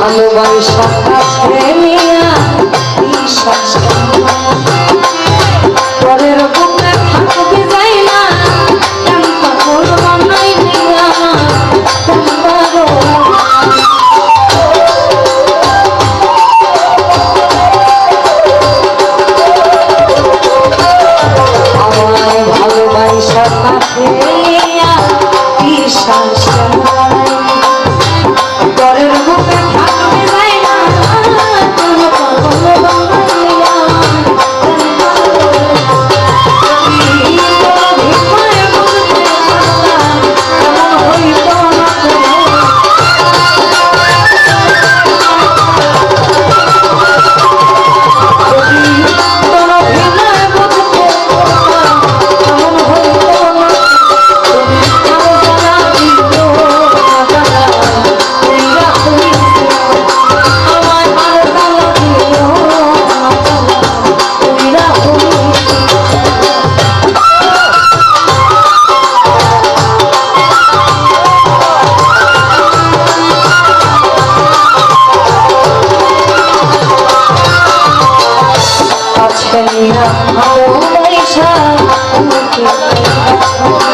ভালোবাসা Oh, my God.